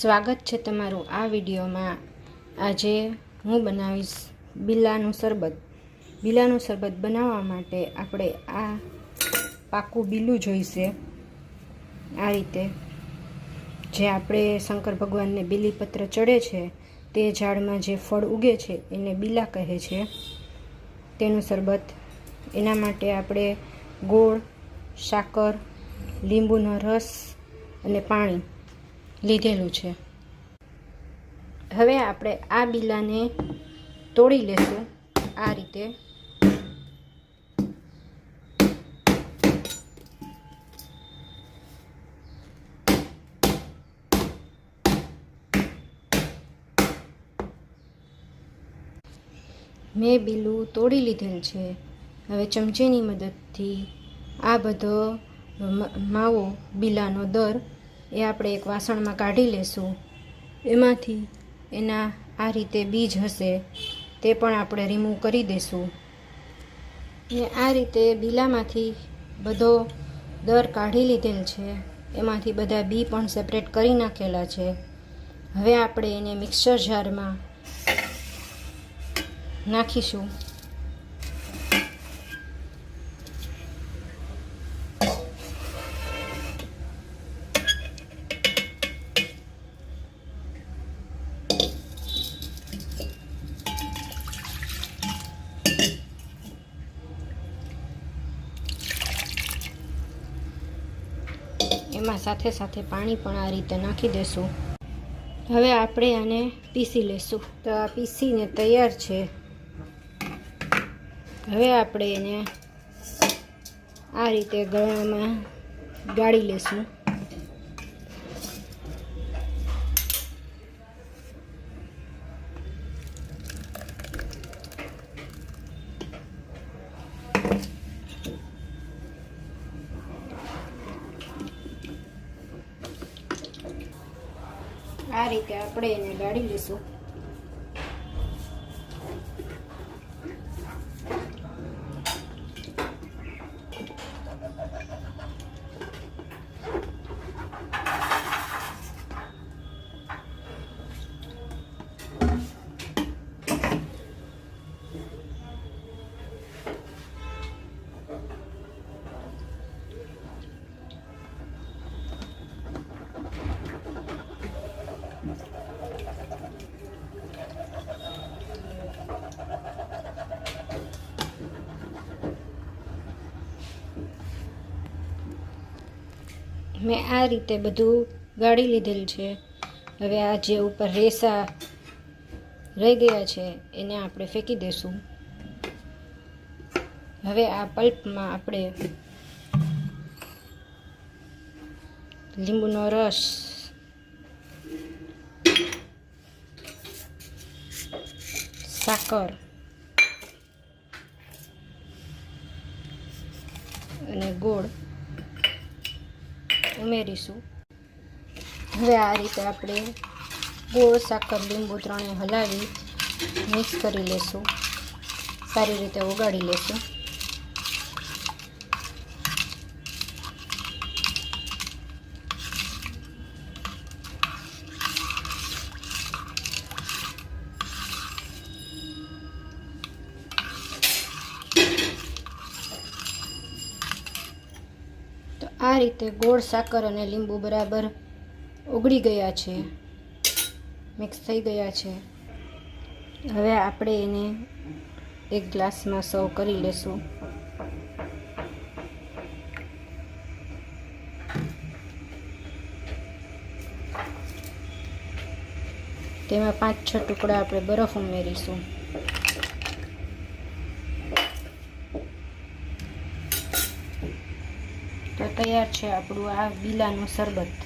સ્વાગત છે તમારું આ વિડીયોમાં. આજે હું બનાવીશ બિલાનું શરબત. બિલાનું શરબત બનાવવા માટે આપણે આ પાકું બીલું જોઈશે. આ રીતે. જે આપણે શંકર ભગવાનને બીલીપત્ર ચડે છે, તે ઝાડમાં જે ફળ ઉગે છે, એને બીલા કહે છે. તેનું શરબત. એના માટે આપણે ગોળ, સાકર, લીંબુનો રસ અને પાણી લીધેલું છે. હવે આપણે આ બિલાને તોડી લેશું. આ રીતે. મેં બીલું તોડી લીધેલ છે. હવે ચમચીની મદદથી આ બધો માવો બિલાનો દર એ આપણે એક વાસણમાં કાઢી લેશું. એમાંથી? એના આ રીતે બીજ હશે તે પણ આપણે રિમૂવ કરી દેશું. ને આ રીતે બીલામાંથી બધો દર કાઢી લીધેલ છે એમાંથી બધા બી પણ સેપરેટ કરી નાખેલા છે. હવે આપણે એને મિક્સર જારમાં નાખીશું. એમાં સાથે સાથે પાણી પણ આ રીતે નાખી દેશું. હવે આપણે આને પીસી લેશું. તો આ પીસીને તૈયાર છે. હવે આપણે એને આ રીતે ગળામાં ગાળી લેશું. આ રીતે આપણે એને ગાળી લઈશું. મેં આ રીતે બધું ગાળી લીધેલ છે. હવે આ જે ઉપર રેસા રહી ગયા છે, એને આપણે ફેંકી દઈશું હવે આ પલ્પમાં આપણે લીંબુનો રસ સાકર અને ગોળ ઉમેરીશું. હવે આ રીતે આપણે ગોળ, સાકર, લીંબુ ત્રણે હલાવી મિક્સ કરી લેશું. સારી રીતે ઓગાળી લેશું. આ રીતે ગોળ, સાકર અને લીંબુ બરાબર ઓગળી ગયા છે. મિક્સ થઈ ગયા છે. હવે આપણે એને એક ગ્લાસમાં સર્વ કરી લેશું. તેમાં પાંચ, છ ટુકડા આપણે બરફ ઉમેરીશું. તો તૈયાર છે આપણું આ બીલાનું શરબત.